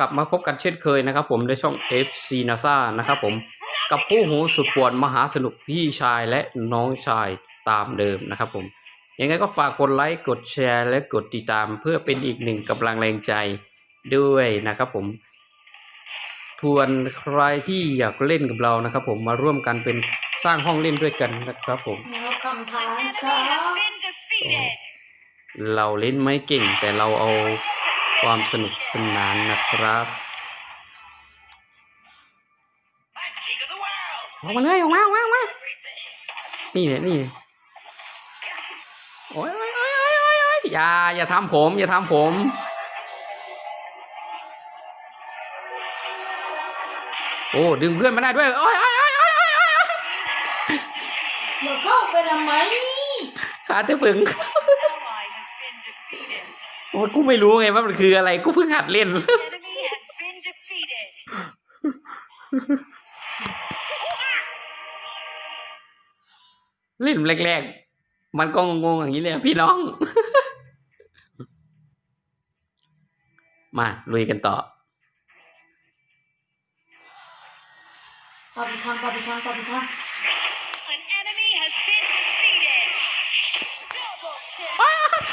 กลับมาพบกันเช่นเคยนะครับ ผมในช่อง FC NASA นะครับผมกับคู่หูสุดป่วนมหาสนุกพี่ชายและน้องชายตามเดิมนะครับผมยังไงก็ฝากกดไลค์กดแชร์ และกดติดตามเพื่อเป็นอีกหนึ่งกำลังแรงใจด้วยนะครับผมทวนใครที่อยากเล่นกับเรานะครับ ผมมาร่วมกันเป็นสร้างห้องเล่นด้วยกันนะครับผมแล้วคำถาม An ครั enemy has บ been defeated. เราเล่นไม่เก่งแต่เราเอา ความสนุกสนานนะครับ I'm king of the world. ออกมาเลยออกมาออกมาออกมานี่เนี่ยนี่เนี่ยโอ้ยโอ้ยโอ้ยโอ้ยโอ้ยโอ้ยอย่าอย่าทำผม อย่าทำผมโอ้ดึงเพื่อนมาได้ด้วยโอ้ยโอ้ยโอ้ยโอ้ยโอ้ยโอ้ยเดี๋ยวเข้าไปทำไมขาดเธอพึ่ง Ally has been defeated. โอ้ย กูไม่รู้ไงว่ามันคืออะไร กูเพิ่งหัดเล่น เล่นแรกๆ มันก็งงๆอย่างนี้เลยพี่น้อง มาลุยกันต่อปฏิทางปฏิทางปฏิทาง An enemy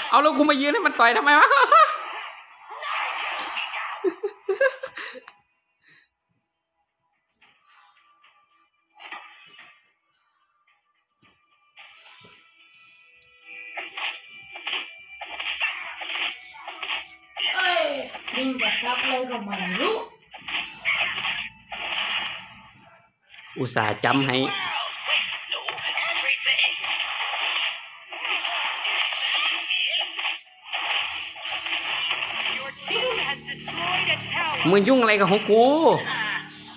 เอาแล้วกูมายืนให้มันต่อยทำไมวะเอ้ยมึงจะรับอะไรก็ไม่รู้ อุตส่าห์จำให้ มึงยุ่งอะไรกับของกู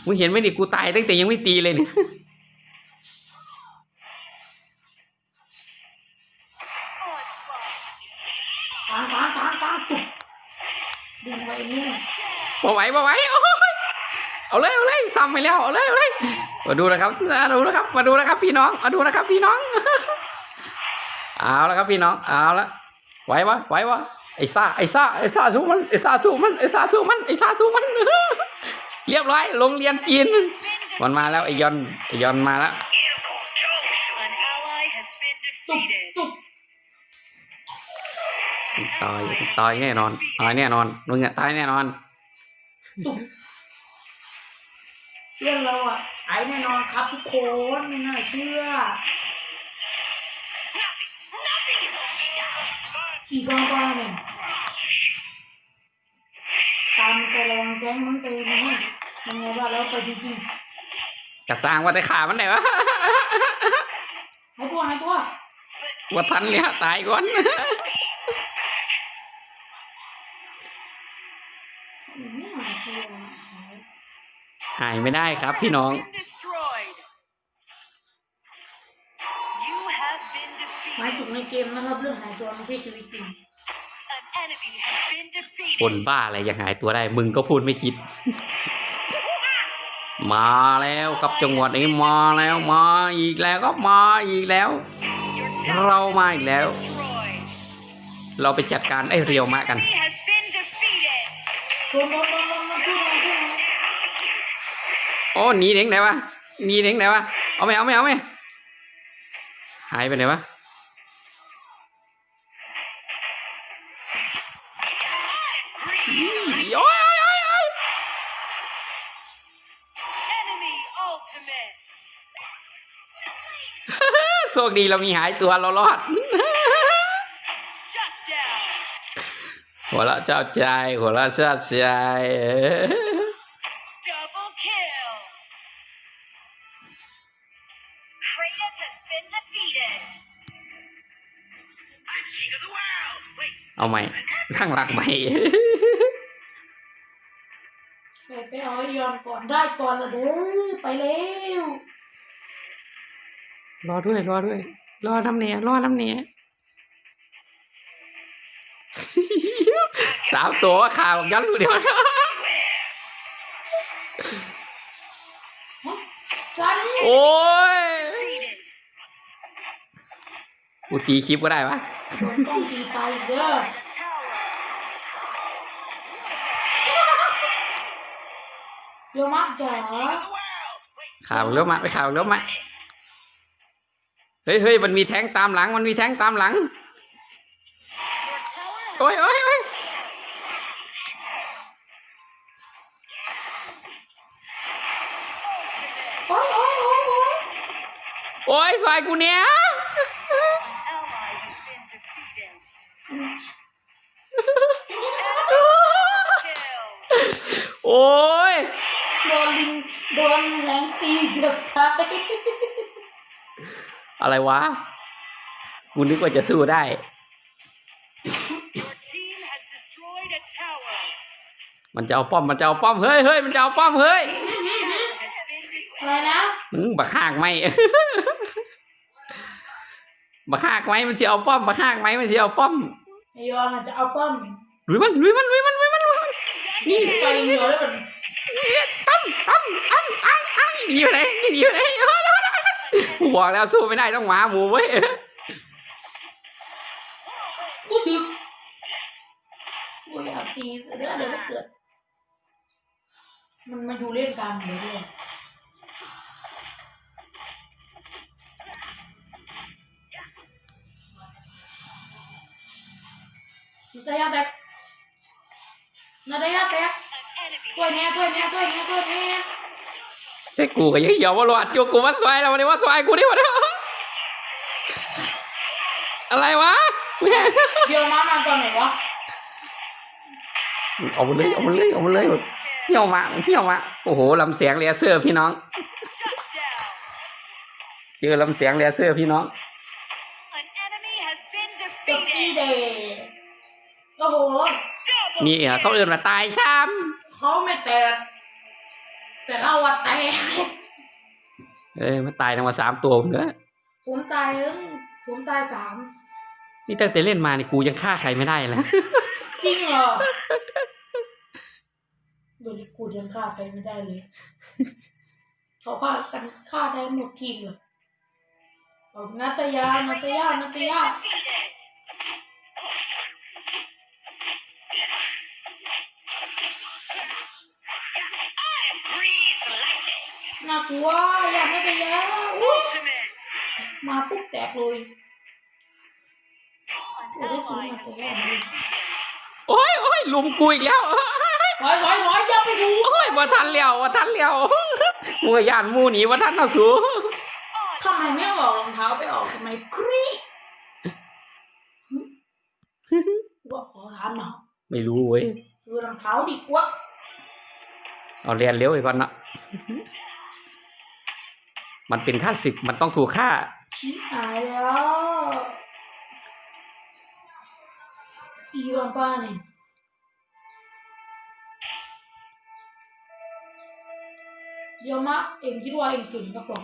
มึงเห็นไหมดิกูตายตั้งแต่ยังไม่ตีเลยเนี่ย Onslaught. กลางกลางกลางกลางตุ๊บดึงไว้นี่ไหวมาไหวโอ้ยเอาเลยเอาเลยซ้ำไปแล้วเอาเลยเอาเลยมาดูนะครับมาดูนะครับ มาดูนะครับ พี่น้องมาดูนะครับ พี่น้อง เอาละครับพี่น้อง เอาละไหววะไหววะ ไอ้ซาไอ้ซาไอ้ซาสู้มันไอ้ซาสู้มันไอ้ซาสู้มันไอ้ซาสู้มันเรียบร้อยโรงเรียนจีนมันมาแล้วไอ้ยอนไอ้ยอนมาแล้วตุ๊บ defeated. ตุ๊บตายตายแน่นอนตายแน่นอนมึงอะตายแน่นอนเรื่องเราอะไอ้แน่นอนครับทุกคนไม่น่าเชื่อ อีกองกองหนึ่งตามไประวังแก๊งมันไปนะเนี่ยยังไงว่าเราไปจริงกระสร้างว่าแต่ขามันไหนวะๆหายตัวหายตัวว่าทันเลยฮะตายก่อน ไม่หายตัวหายหายไม่ได้ครับพี่น้อง Been หมายถึงในเกมนะครับ เรื่องหายตัวไม่ใช่ชีวิตจริงคนบ้าอะไรยังหายตัวได้ มึงก็พูดไม่คิด มาแล้วครับจังหวัดนี้มาแล้วมาอีกแล้วก็มาอีกแล้ว เรามาอีกแล้ว เราไปจัดการไอ้เรียวมะกันโดนโดนโดนโดนมาช่วยมาช่วยมาโอ้หนีเด้งไหนวะหนีเด้งไหนวะเอาไหมเอาไหมเอาไหมหายไปไหนวะ โชคดีเรามีหายตัวเรารอด Shut down. หัวเราะเจ้าใจ หัวเราะเจ้าใจ Double kill. Kratos has been defeated. I'm king of the world. Wait, เอาใหม่ข้างหลักใหม่ไปไปเอาไอ้ยอนก่อนได้ก่อนละเด้อไปเร็ว รอด้วย รอด้วย รอน้ำเนียรอน้ำเนียสาวตัวข่าวย้อนดูเดี๋ยวจันโอ้ย Defeated. กูตีคลิปก็ได้ปะโดนต้องตีตายเด้อ The tower. โยมักจ๋า King of the world. Wait, ข่าวเร็วมาไปข่าวเร็วมา เฮ้ยเฮ้ยมันมีแท้งตามหลัง มันมีแท้งตามหลัง โอ้ยโอ้ยโอ้ยโอ้ยโอ้ยโอ้ยโอ้ยโอ้ยซอยกูเนี้ยโอ้ย โดนลิงโดนแรงตีเกือบตาย อะไรวะกูนึกว่าจะสู้ได้ Your team has destroyed a tower. มันจะเอาป้อม มันจะเอาป้อม เฮ้ยเฮ้ยมันจะเอาป้อม เฮ้ย Tower has been destroyed. อะไรนะมึงบักหากไหม บักหากไหมมันจะเอาป้อมบักหากไหมมันจะเอาป้อมไอยอนอาจจะเอาป้อมลุยมันลุยมันลุยมันลุยมันลุยมันนี่ไปเหนือแล้วมันตั้มตั้มตั้มไอ้ไอ้หนีอยู่ไหนหนีอยู่ไหนกู บอกแล้วสู้ไม่ได้ต้องหมาหมูเว้ยกูถึกกูอยากตีเรื่องอะไรไม่เกิด มันมาอยู่เล่นกลางเลยด้วยนาตายาแตกนาตายาแตก An enemy ช่วยแน่ช่วยแน่ช่วยแน่ช่วยแน่ ไอ้กูก็ยังเหี่ยวว่าหลอดอยู่กูว่าซอยแล้ววันนี้ว่าซอยกูนี่วันนี้อะไรวะแม่เดี๋ยวมามาตอนไหนวะเอามาเลยเอามาเลยเอามาเลยเที่ยวมาเที่ยวมาโอ้โหลำเสียงเลเซอร์พี่น้อง shut down. เจอลำเสียงเลเซอร์พี่น้อง An enemy has been จบที่ defeated. เดย์โอ้โห Double นี่อะเขาเอื่นมาตายซ้เขาไม่แตก แต่เราอะแตกำเออมันตายทั้งมาสามตัวผมเนอะผมตายแล้วผมตายสามนี่ตั้งแต่เล่นมานี่กูยังฆ่าใครไม่ได้เลยจริงเหรอโดนกูยังฆ่าใครไม่ได้เลยเขาพากันฆ่าได้หมดทีมเลยบอกนาตยานาตยานาตยา น่ากลัวอยากนาตยาอุ้ย Ultimate. มาปุ๊บแตกเลย An ally has been defeated. โอ้ยโอ้ยลุมกูอีกแล้วร้อยร้อยร้อยอย่าไปดูโอ้ยว่าทันแล้วว่าทันแล้วมูกย่านหมูหนีว่าทันเอาสูทำไมไม่ออกรองเท้าไปออกทำไมครีว่าขอถามหน่อยไม่รู้เว้ยคือรองเท้าดีกว่าเอาเรียนเร็วไปก่อนนะ มันเป็นค่าศึกมันต้องถูกฆ่าชิบหายแล้วอีวันป้าเนี่ยเดี๋ยวมะเองคิดว่าเองเก่งก็บอก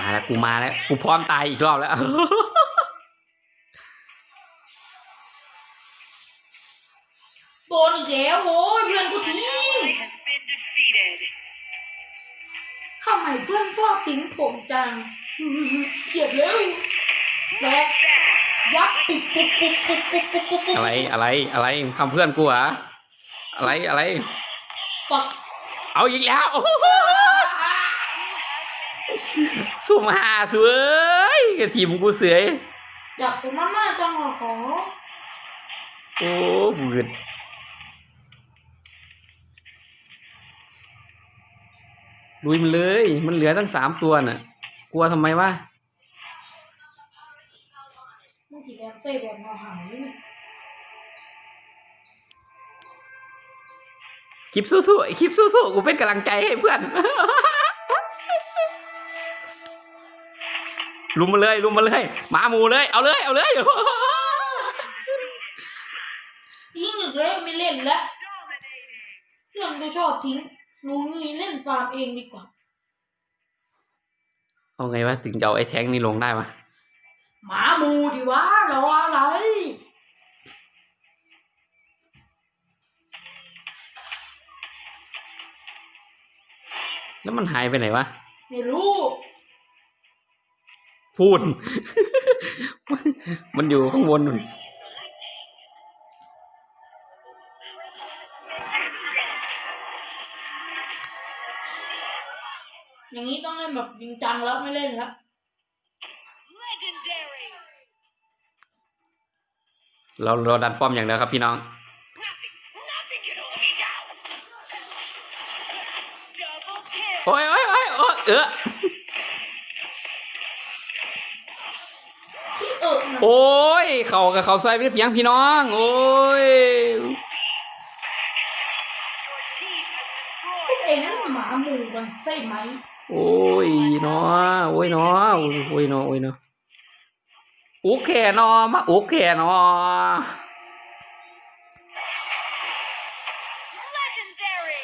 มาแล้วกูมาแล้วกูพร้อมตายอีกรอบแล้ว เกลียดเร็วแหลกยับปุ๊บปุ๊บปุ๊บปุ๊บปุ๊บปุ๊บปุ๊บปุ๊บอะไรอะไรอะไรคำเพื่อนกูเหรออะไรอะไร ปักเอาอีกแล้วโอ้โหสุ่มหาสวยกระทีมกูเสือยอยากผมมากๆจังหวะขอโอ้บืดลุยมันเลย มันเหลือตั้งสามตัวน่ะ กลัวทำไมวะมึงทีแรกเต้แบบเงาหายเนี่ยคลิปสู้ๆไอ้คลิปสู้ๆกูเป็นกำลังใจให้เพื่อน ลุมมาเลยลุมมาเลยหมาหมูเลย เอาเลย เอาเลยทิ้งอีกแล้วไม่เล่นแล้ว Dominating. เพื่อนก็ชอบทิ้งหนูงี้เล่นฟาร์มเองดีกว่า เอาไงวะถึงจะเอาไอ้แท้งนี่ลงได้ปะหมาหมูดิวะรออะไร แล้วมันหายไปไหนวะ ไม่รู้ พูด มันอยู่ข้างบนนู่น อย่างนี้ต้องเล่นแบบจริงจังแล้วไม่เล่นแล้ว Legendary. เราเราดันป้อมอย่างเดียวครับพี่น้อง Nothing, nothing can hold me down. Double kill. โอ้ยโอ้ยโอ้ยโอ้ยเออที่เอิบนะโอ้ย เขากับเขาใส่ไปเพียงพี่น้อง โอ้ย Your team has พวก destroyed เองนั่นหมาหมู่กันใช่ไหม โอ้ยเนาะโอ้ยเนาะโอ้ยเนาะโอ้ยเนาะโอเคเนาะมาโอเคเนาะ legendary.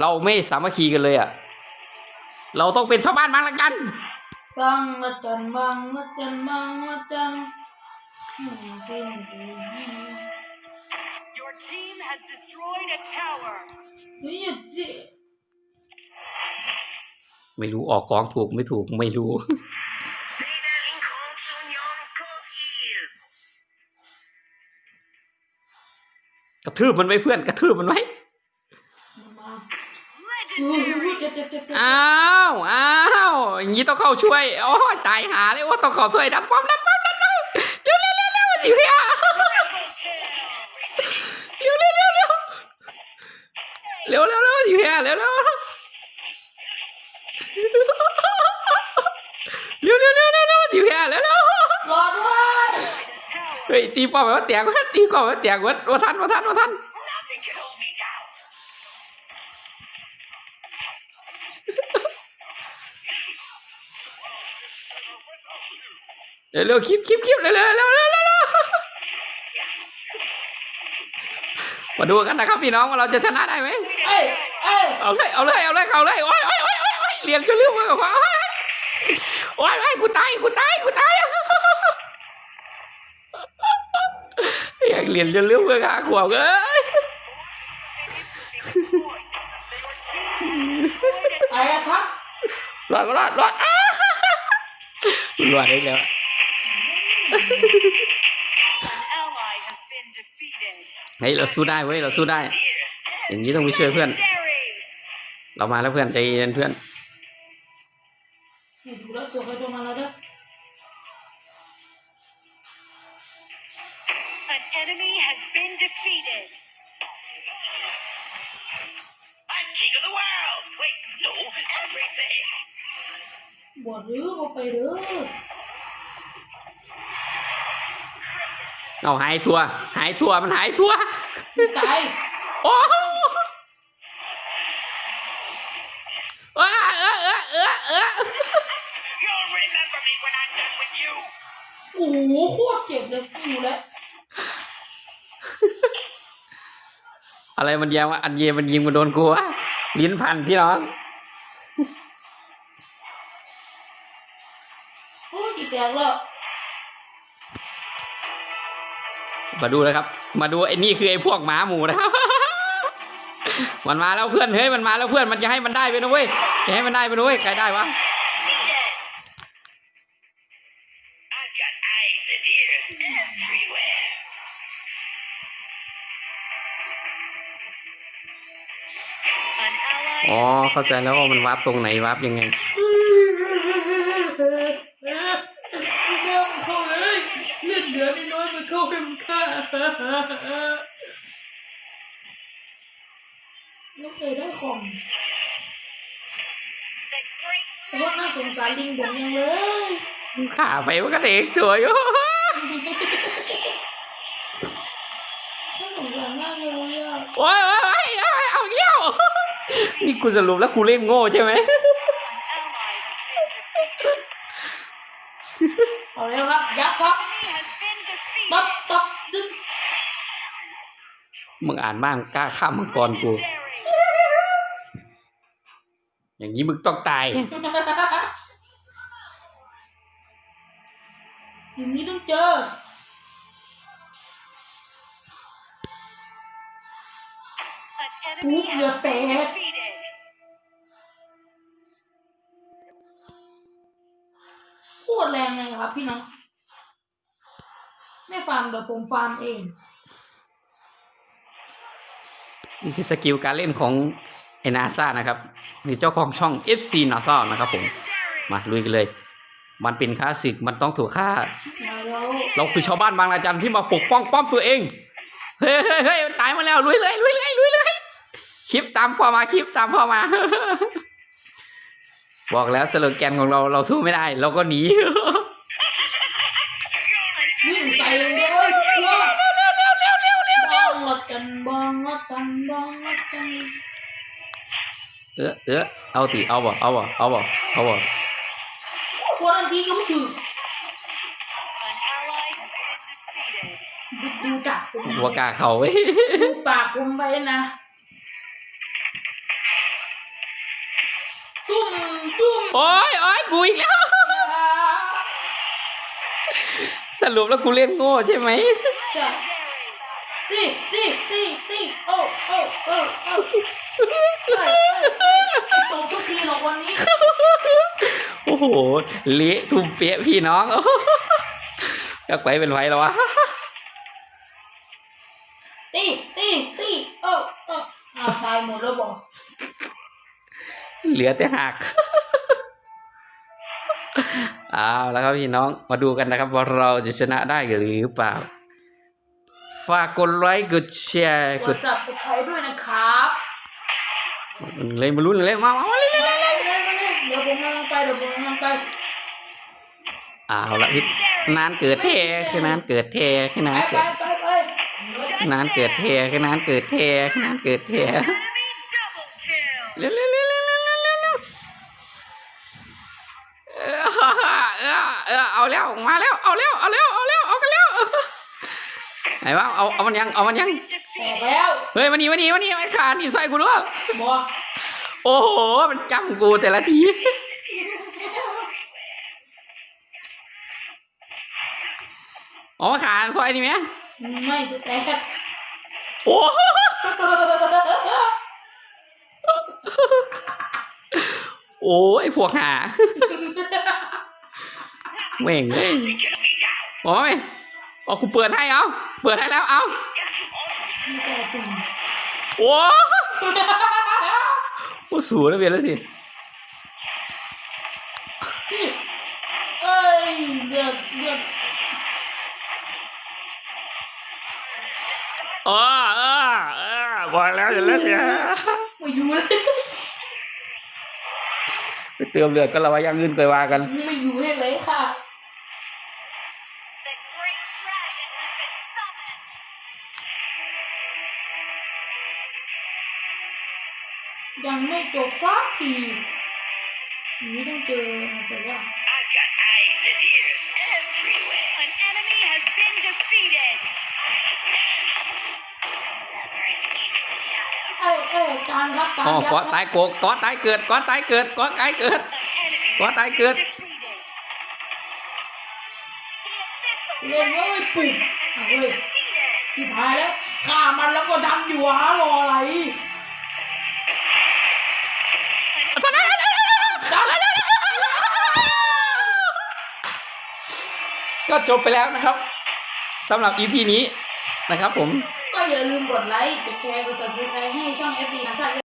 เราไม่สามัคคีกันเลยอะ เราต้องเป็นชาวบ้านบางละกันบังละจันบังละจันบังละจันอืมเป็น ไม่รู้ออกของถูกไม่ถูกไม่รู้ กระทืบมันไว้เพื่อน กระทืบมันไว้มาอู้หู Legendary. เอาวอ้าวอย่างนี้ต้องเข้าช่วยโอ้ตายหาเลยว่าต้องข้าช่วยดันป้อมดันป้อมดันป้อมเร็วเร็วเร็วเร็วสิเพีย Triple kill. เร็วเร็วเร็วเร็วเร็วเร็วสิพียเร็วเร็วเร็ว เร็วเร็วเร็วเร็วเร็วสิเพียเร็วเร็วรอด้วยเฮ้ยตีป้อมว่าแตกว่าตีป้อมว่าแตกว่าว่าทันว่าทันว่าทันเร็วเร็วคลิปคลิปคลิปเร็วเร็วเร็วเร็วมาดูกันนะครับพี่น้องว่าเราจะชนะได้ไหมเอ้ยเอ้ยเอาเลยเอาเลยเอาเลยเอาเลยโอ้ยโอ้ยโอ้ย เรียนจนลืมมือกับโอ้ยโอ้ยโอ้ยกูตายกูตายกูตายอยากเรียนจนลืมมือกับขวบเอ้ยไอ้ครับรอดรอดรอดอ้ารอดได้แล้วเฮ้ยเราสู้ได้เว้ยเราสู้ได้ อย่างนี้ต้องไปช่วยเพื่อน เรามาแล้วเพื่อนใจเย็นเพื่อน ไปเด้อเอาหายตัว หายตัวมันหายตัว ตายโอ้โหว้าเออเออเออเออ You'll remember me when I'm done with you. โอ้โหโคตรเจ็บเลยอยู่แล้วอะไรมันแยงว่าอันเยมันยิงมาโดนกูวะลิ้นพันพี่น้อง มาดูนะครับ มาดูไอ้นี่คือไอ้พวกหมาหมูนะครับ มันมาแล้วเพื่อนเฮ้ยมันมาแล้วเพื่อนมันจะให้มันได้ไปนะเว้ยจะให้มันได้ไปนะเว้ยใครได้วะอ๋อเข้าใจแล้วว่ามันวาร์ปตรงไหนวาร์ปยังไง เรื่องมันเข้าเลยเลือดเหลือน้อยๆมันเข้าให้มันฆ่า ไม่เคยได้ของ The great โคตรน่าสงสารลิงผมยังเลยขาไปมันก็เด็กตัวอยู่น่าสงสารมากเลยอะโอ้ยโอ้ยโอ้ยโอ้ยเอาเงี้ยว นี่กูสรุปแล้วกูเล่นโง่ใช่ไหม an ally has been defeated. เอาแล้วครับ ยับครับ Enemy has been ตับ defeated. ตับดึง มึงอ่านบ้างกล้าข้ามมังกรกู อย่างนี้มึงต้องตาย อย่างนี้ต้องเจอ An enemy Úp vừa has been defeated. โคตรแรงเลยครับพี่น้อง ไม่ฟาร์มเดี๋ยวผมฟาร์มเอง นี่คือสกิลการเล่นของไอ้นาซานะครับมีเจ้าของช่อง FC NASA นะครับผม มาลุยกันเลย มันเป็นคลาสสิกมันต้องถูกฆ่า เราคือชาวบ้านบางระจันที่มาปกป้องป้อมตัวเอง เฮ้ยเฮ้ยเฮ้ยตายมาแล้วลุยเลยลุยเลยลุยเลยคลิปตามพ่อมาคลิปตามพ่อมา บอกแล้วสโลแกนของเราเราสู้ไม่ได้ เราก็หนี เออเออเอาติเอาบ่เอาบ่เอาบ่เอาบ่คนทันทีก็ไม่ถือ An ally has been defeated. ดูดูจากผมว่ากล้าเขาเว้ยดูปากผมไปนะตุ้มตุ้มโอ้ยโอ้ยกูอีกแล้ว สรุปแล้วกูเล่นโง่ใช่ไหมใช่ตีตีตีตีโอ้โอ้โอ้โอ้ เฮ้ยเฮ้ยเฮ้ยไม่ตกทุกทีหรอกวันนี้โอ้โหเละทุ่มเปียะพี่น้องก็ไปเป็นไวแล้ววะตีตีตีโอ้โอ้อ้าวตายหมดแล้วบอกเหลือแต่หักเอาแล้วครับพี่น้องมาดูกันนะครับ ว่าเราจะชนะได้หรือเปล่า ฝากกดไลค์กดแชร์กกดด สับสไครด้วยนะครับ เลยมาลุ้นเลยมามามาเร็วเร็วเร็วเร็วเดี๋ยวผมกำลยงไปเดี๋ยวผมกำลังไปเอาละที่นานเกิดเทคือนานเกิดเทคือนานเกิดไปไปไปนานเกิดเทคือนานเกิดเทคือนานเกิดเทเร็วเร็วเร็วเร็วเร็วเร็วเร็วเออเออเออเอาแล้วมาแล้วเอาแล้วเอาแล้วเอาแล้วเอากันแล้วไหนว่าเอาเอามันยังเอามันยัง แตกแล้วเฮ้ยวันนี้วันนี้วันนี้มันขาดนี่ใส่กูด้วยบอกโอ้โห มันจำกูแต่ละที อ๋อมาขาดซอยนี่ไหมไม่จะแตกโอ้โหโอ้ยพวกหาเม่งเลยโอ้ยเอากูเปิดให้เอา เปิดให้แล้วเอา โอ้โหสูแล้วเบียนแล้วสิ เอ้ยเดือดเดือดอ๋อเออเออบอกแล้วอย่าเล่นเนี่ยไม่อยู่เลยไปเติมเลือดก็ระวังอย่างอื่นไปว่ากัน ไม่อยู่ให้เลยค่ะ จบสักทีนี่ต้องเจอแต่ว่า I've got eyes and ears everywhere. An enemy has been defeated. เอ้ยเอ้ยการครับการอ๋อยับเกาะตายโกกเกาะตายเกิดเกาะตายเกิดเกาะตายเกิด An enemy What has I been could- defeated. เล่นเว้ยปุ่มอะเว้ยที่พายแล้วฆ่ามันแล้วก็ดันอยู่หารออะไร ก็จบไปแล้วนะครับสำหรับ EP นี้นะครับผม ก็อย่าลืมกดไลค์ กดแชร์ กด subscribe ให้ช่อง FC นะครั